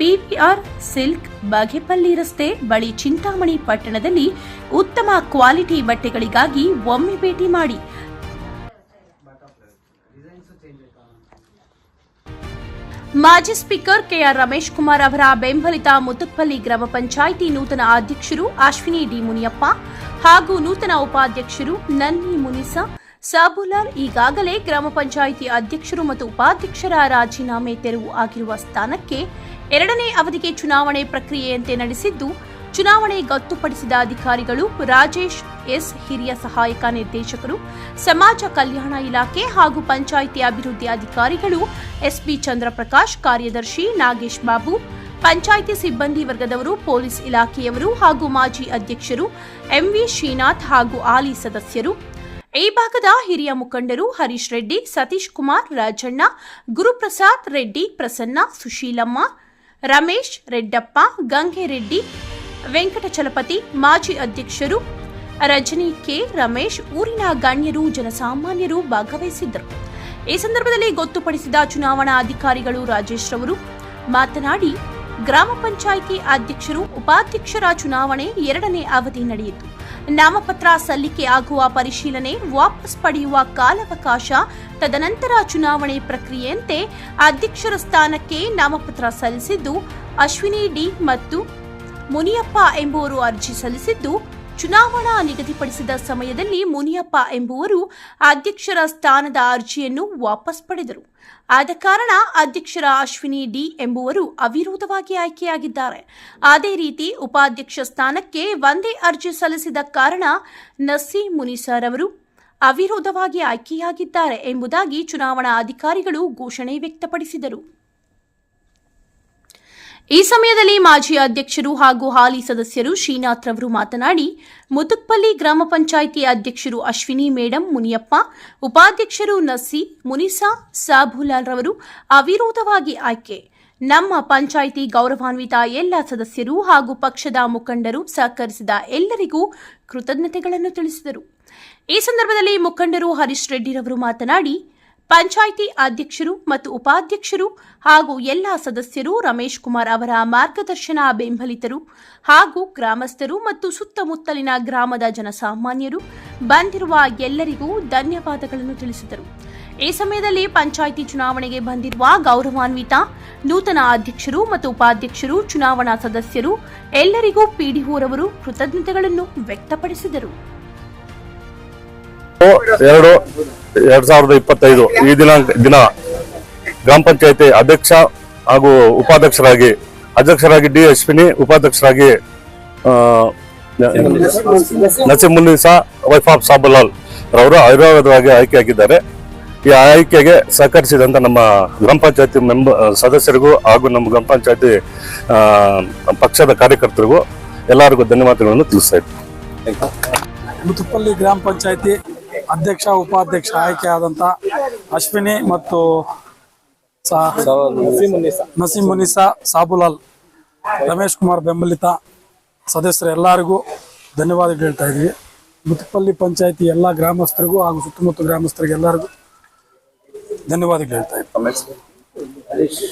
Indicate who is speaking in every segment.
Speaker 1: PVR silk Bagepalli ರಸ್ತೆ ಬಳಿ ಚಿಂತಾಮಣಿ ಪಟ್ಟಣದಲ್ಲಿ ಉತ್ತಮ ಕ್ವಾಲಿಟಿ ಬಟ್ಟೆಗಳಿಗಾಗಿ ಒಮ್ಮೆ ಭೇಟಿ ಮಾಡಿ. ಮಾಜಿ ಸ್ಪೀಕರ್ ಕೆಆರ್ ರಮೇಶ್ ಕುಮಾರ್ ಅವರ ಬೆಂಬಲಿತ ಮುತುಪ್ಪಲ್ಲಿ ಗ್ರಾಮ ಪಂಚಾಯಿತಿ ನೂತನ ಅಧ್ಯಕ್ಷರು ಅಶ್ವಿನಿ ಡಿ ಮುನಿಯಪ್ಪ ಹಾಗೂ ನೂತನ ಉಪಾಧ್ಯಕ್ಷರು ನನ್ನಿ ಮುನಿಸಾ ಸಾಬುಲಾಲ್ ಈಗಾಗಲೇ ಗ್ರಾಮ ಪಂಚಾಯಿತಿ ಅಧ್ಯಕ್ಷರು ಮತ್ತು ಉಪಾಧ್ಯಕ್ಷರ ರಾಜೀನಾಮೆ ತೆರವು ಆಗಿರುವ ಸ್ಥಾನಕ್ಕೆ ಎರಡನೇ ಅವಧಿಗೆ ಚುನಾವಣೆ ಪ್ರಕ್ರಿಯೆಯಂತೆ ನಡೆಸಿದ್ದು, ಚುನಾವಣೆ ಗೊತ್ತುಪಡಿಸಿದ ಅಧಿಕಾರಿಗಳು ರಾಜೇಶ್ ಎಸ್ ಹಿರಿಯ ಸಹಾಯಕ ನಿರ್ದೇಶಕರು, ಸಮಾಜ ಕಲ್ಯಾಣ ಇಲಾಖೆ ಹಾಗೂ ಪಂಚಾಯಿತಿ ಅಭಿವೃದ್ಧಿ ಅಧಿಕಾರಿಗಳು ಎಸ್ಪಿ ಚಂದ್ರಪ್ರಕಾಶ್ ಕಾರ್ಯದರ್ಶಿ ನಾಗೇಶ್ ಬಾಬು, ಪಂಚಾಯಿತಿ ಸಿಬ್ಬಂದಿ ವರ್ಗದವರು, ಪೊಲೀಸ್ ಇಲಾಖೆಯವರು ಹಾಗೂ ಮಾಜಿ ಅಧ್ಯಕ್ಷರು ಎಂವಿ ಶ್ರೀನಾಥ್ ಹಾಗೂ ಆಲಿ ಸದಸ್ಯರು. ಈ ಭಾಗದ ಹಿರಿಯ ಮುಖಂಡರು ಹರೀಶ್ ರೆಡ್ಡಿ, ಸತೀಶ್ ಕುಮಾರ್, ರಾಜಣ್ಣ, ಗುರುಪ್ರಸಾದ್ ರೆಡ್ಡಿ, ಪ್ರಸನ್ನ, ಸುಶೀಲಮ್ಮ ರಮೇಶ್ ರೆಡ್ಡಪ್ಪ ಗಂಗೆರೆಡ್ಡಿ ವೆಂಕಟಚಲಪತಿ ಮಾಜಿ ಅಧ್ಯಕ್ಷರು, ರಜನಿ ಕೆ ರಮೇಶ್, ಊರಿನ ಗಣ್ಯರು, ಜನಸಾಮಾನ್ಯರು ಭಾಗವಹಿಸಿದ್ದರು. ಈ ಸಂದರ್ಭದಲ್ಲಿ ಗೊತ್ತುಪಡಿಸಿದ ಚುನಾವಣಾ ಅಧಿಕಾರಿಗಳು ರಾಜೇಶ್ ರವರು ಮಾತನಾಡಿ, ಗ್ರಾಮ ಪಂಚಾಯಿತಿ ಅಧ್ಯಕ್ಷರು ಉಪಾಧ್ಯಕ್ಷರ ಚುನಾವಣೆ ಎರಡನೇ ಅವಧಿ ನಡೆಯಿತು. ನಾಮಪತ್ರ ಸಲ್ಲಿಕೆ ಆಗುವ ಪರಿಶೀಲನೆ ವಾಪಸ್ ಪಡೆಯುವ ಕಾಲಾವಕಾಶ, ತದನಂತರ ಚುನಾವಣೆ ಪ್ರಕ್ರಿಯೆಯಂತೆ ಅಧ್ಯಕ್ಷರ ಸ್ಥಾನಕ್ಕೆ ನಾಮಪತ್ರ ಸಲ್ಲಿಸಿದ್ದು, ಅಶ್ವಿನಿ ಡಿ ಮತ್ತು ಮುನಿಯಪ್ಪ ಎಂಬುವರು ಅರ್ಜಿ ಸಲ್ಲಿಸಿದ್ದು ಚುನಾವಣಾ ನಿಗದಿಪಡಿಸಿದ ಸಮಯದಲ್ಲಿ ಮುನಿಯಪ್ಪ ಎಂಬುವರು ಅಧ್ಯಕ್ಷರ ಸ್ಥಾನದ ಅರ್ಜಿಯನ್ನು ವಾಪಸ್ ಪಡೆದರು. ಆದ ಕಾರಣ ಅಧ್ಯಕ್ಷರ ಅಶ್ವಿನಿ ಡಿ ಎಂಬುವರು ಅವಿರೋಧವಾಗಿ ಆಯ್ಕೆಯಾಗಿದ್ದಾರೆ. ಅದೇ ರೀತಿ ಉಪಾಧ್ಯಕ್ಷ ಸ್ಥಾನಕ್ಕೆ ಒಂದೇ ಅರ್ಜಿ ಸಲ್ಲಿಸಿದ ಕಾರಣ ನಸೀ ಮುನಿಸಾರ್ ಅವರು ಅವಿರೋಧವಾಗಿ ಆಯ್ಕೆಯಾಗಿದ್ದಾರೆ ಎಂಬುದಾಗಿ ಚುನಾವಣಾ ಅಧಿಕಾರಿಗಳು ಘೋಷಣೆ ವ್ಯಕ್ತಪಡಿಸಿದರು. ಈ ಸಮಯದಲ್ಲಿ ಮಾಜಿ ಅಧ್ಯಕ್ಷರು ಹಾಗೂ ಹಾಲಿ ಸದಸ್ಯರು ಶ್ರೀನಾಥ್ ರವರು ಮಾತನಾಡಿ ಮುತುಕ್ಪಲ್ಲಿ ಗ್ರಾಮ ಪಂಚಾಯಿತಿ ಅಧ್ಯಕ್ಷರು ಅಶ್ವಿನಿ ಮೇಡಂ, ಮುನಿಯಪ್ಪ, ಉಪಾಧ್ಯಕ್ಷರು ನಸಿ ಮುನಿಸಾ, ಸಾಬುಲಾಲ್ ರವರು ಅವಿರೋಧವಾಗಿ ಆಯ್ಕೆ. ನಮ್ಮ ಪಂಚಾಯಿತಿ ಗೌರವಾನ್ವಿತ ಎಲ್ಲ ಸದಸ್ಯರು ಹಾಗೂ ಪಕ್ಷದ ಮುಖಂಡರು ಸಹಕರಿಸಿದ ಎಲ್ಲರಿಗೂ ಕೃತಜ್ಞತೆಗಳನ್ನು ತಿಳಿಸಿದರು. ಈ ಸಂದರ್ಭದಲ್ಲಿ ಮುಖಂಡರು ಹರೀಶ್ ರೆಡ್ಡಿರವರು ಮಾತನಾಡಿ ಪಂಚಾಯಿತಿ ಅಧ್ಯಕ್ಷರು ಮತ್ತು ಉಪಾಧ್ಯಕ್ಷರು ಹಾಗೂ ಎಲ್ಲ ಸದಸ್ಯರು ರಮೇಶ್ ಕುಮಾರ್ ಅವರ ಮಾರ್ಗದರ್ಶನ ಬೆಂಬಲಿತರು ಹಾಗೂ ಗ್ರಾಮಸ್ಥರು ಮತ್ತು ಸುತ್ತಮುತ್ತಲಿನ ಗ್ರಾಮದ ಜನಸಾಮಾನ್ಯರು ಬಂದಿರುವ ಎಲ್ಲರಿಗೂ ಧನ್ಯವಾದಗಳನ್ನು ತಿಳಿಸಿದರು. ಈ ಸಮಯದಲ್ಲಿ ಪಂಚಾಯಿತಿ ಚುನಾವಣೆಗೆ ಬಂದಿರುವ ಗೌರವಾನ್ವಿತ, ನೂತನ ಅಧ್ಯಕ್ಷರು ಮತ್ತು ಉಪಾಧ್ಯಕ್ಷರು, ಚುನಾವಣಾ ಸದಸ್ಯರು ಎಲ್ಲರಿಗೂ ಪಿಡಿಒರವರು ಕೃತಜ್ಞತೆಗಳನ್ನು ವ್ಯಕ್ತಪಡಿಸಿದರು.
Speaker 2: ಎರಡು, ಎರಡ್ ಸಾವಿರದ ಇಪ್ಪತ್ತೈದು ಈ ದಿನಾಂಕ, ದಿನ ಗ್ರಾಮ ಪಂಚಾಯತಿ ಅಧ್ಯಕ್ಷ ಹಾಗೂ ಉಪಾಧ್ಯಕ್ಷರಾಗಿ, ಅಧ್ಯಕ್ಷರಾಗಿ ಡಿ ಅಶ್ವಿನಿ, ಉಪಾಧ್ಯಕ್ಷರಾಗಿ ನಸೀಮುನ್ನಿಸಾ ವೈಫ್ ಆಫ್ ಸಾಬುಲಾಲ್ ರವರು ಆಯುರ್ವೇದವಾಗಿ ಆಯ್ಕೆಯಾಗಿದ್ದಾರೆ. ಈ ಆಯ್ಕೆಗೆ ಸಹಕರಿಸಿದಂತ ನಮ್ಮ ಗ್ರಾಮ ಪಂಚಾಯತಿ ಮೆಂಬ, ಸದಸ್ಯರಿಗೂ ಹಾಗೂ ನಮ್ಮ ಗ್ರಾಮ ಪಂಚಾಯತಿ ಪಕ್ಷದ ಕಾರ್ಯಕರ್ತರಿಗೂ ಎಲ್ಲರಿಗೂ ಧನ್ಯವಾದಗಳನ್ನು ತಿಳಿಸ್ತಾ ಇದ್ದೀನಿ
Speaker 3: ಮುತುಪಲ್ಲಿ ಗ್ರಾಮ ಪಂಚಾಯತಿ ಅಧ್ಯಕ್ಷ, ಉಪಾಧ್ಯಕ್ಷ ಆಯ್ಕೆಯಾದಂಥ ಅಶ್ವಿನಿ ಮತ್ತು ನಸೀಂ ಮುನಿಸಾ ಸಾಬುಲಾಲ್. ರಮೇಶ್ ಕುಮಾರ್ ಬೆಂಬಲಿತ ಸದಸ್ಯರು ಎಲ್ಲರಿಗೂ ಧನ್ಯವಾದಗಳು ಹೇಳ್ತಾ ಇದ್ವಿ. ಮುತ್ತುಪಲ್ಲಿ ಪಂಚಾಯತಿ ಎಲ್ಲ ಗ್ರಾಮಸ್ಥರಿಗೂ ಹಾಗೂ ಸುತ್ತಮುತ್ತ ಗ್ರಾಮಸ್ಥರಿಗೆ ಎಲ್ಲರಿಗೂ ಧನ್ಯವಾದಗಳು ಹೇಳ್ತಾ ಇದ್ವಿ.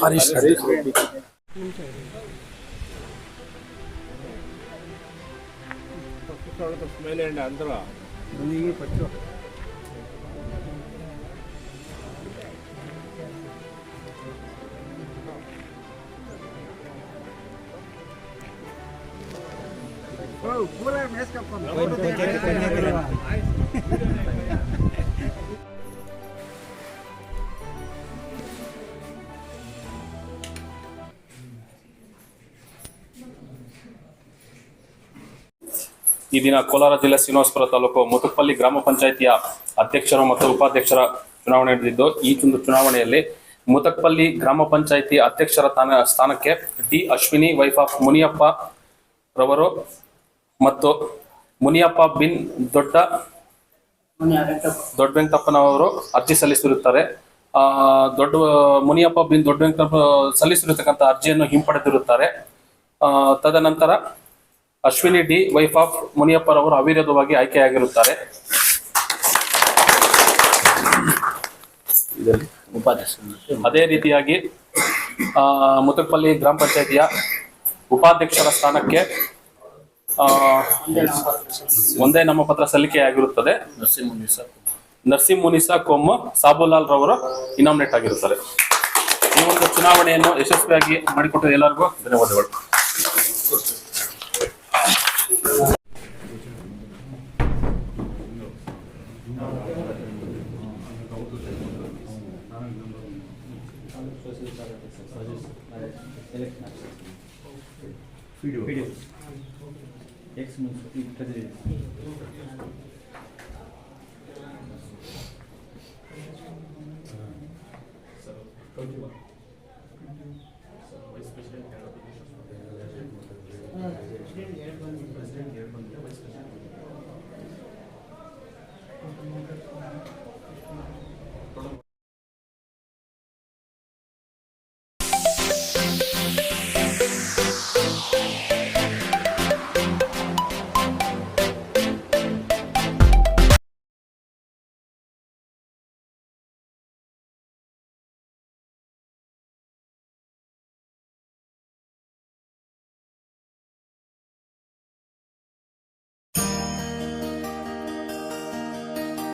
Speaker 3: ಹರೀಶ್ ರೆಡ್ಡಿ.
Speaker 4: ಈ ದಿನ ಕೋಲಾರ ಜಿಲ್ಲೆ ಶ್ರೀನಿವಾಸಪುರ ತಾಲೂಕು ಮುತುಪಲ್ಲಿ ಗ್ರಾಮ ಪಂಚಾಯಿತಿಯ ಅಧ್ಯಕ್ಷರು ಮತ್ತು ಉಪಾಧ್ಯಕ್ಷರ ಚುನಾವಣೆ ನಡೆದಿದ್ದು, ಈ ಒಂದು ಚುನಾವಣೆಯಲ್ಲಿ ಮುತಕ್ಪಲ್ಲಿ ಗ್ರಾಮ ಪಂಚಾಯಿತಿ ಅಧ್ಯಕ್ಷರ ಸ್ಥಾನಕ್ಕೆ D Ashwini wife of Muniyappa ರವರು ಮತ್ತು ಮುನಿಯಪ್ಪ ಬಿನ್ ದೊಡ್ಡ ದೊಡ್ಡ ವೆಂಕಟಪ್ಪನವರು ಅರ್ಜಿ ಸಲ್ಲಿಸಿರುತ್ತಾರೆ. ಆ, ದೊಡ್ಡ ಮುನಿಯಪ್ಪ ಬಿನ್ ದೊಡ್ಡ ವೆಂಕಟಪ್ಪ ಸಲ್ಲಿಸಿರತಕ್ಕಂಥ ಅರ್ಜಿಯನ್ನು ಹಿಂಪಡೆದಿರುತ್ತಾರೆ. ಆ, ತದನಂತರ ಅಶ್ವಿನಿ ಡಿ ವೈಫ್ ಆಫ್ ಮುನಿಯಪ್ಪರವರು ಅವಿರೋಧವಾಗಿ ಆಯ್ಕೆಯಾಗಿರುತ್ತಾರೆ. ಅದೇ ರೀತಿಯಾಗಿ ಆ, ಮುತ್ತುಪಲ್ಲಿ ಗ್ರಾಮ ಪಂಚಾಯತಿಯ ಉಪಾಧ್ಯಕ್ಷರ ಸ್ಥಾನಕ್ಕೆ ಒಂದೇ ನಾಮಪತ್ರ ಸಲ್ಲಿಕೆಯಾಗಿರುತ್ತದೆ ನರ್ಸಿಂ ಮುನಿಸಾ ಕೊಮ್ಮ ಸಾಬುಲಾಲ್ ರವರು ಇನಾಮಿನೇಟ್ ಆಗಿರುತ್ತಾರೆ. ಈ ಒಂದು ಚುನಾವಣೆಯನ್ನು ಯಶಸ್ವಿಯಾಗಿ ಮಾಡಿಕೊಟ್ಟ ಎಲ್ಲರಿಗೂ ಧನ್ಯವಾದಗಳು.
Speaker 5: X minus Y.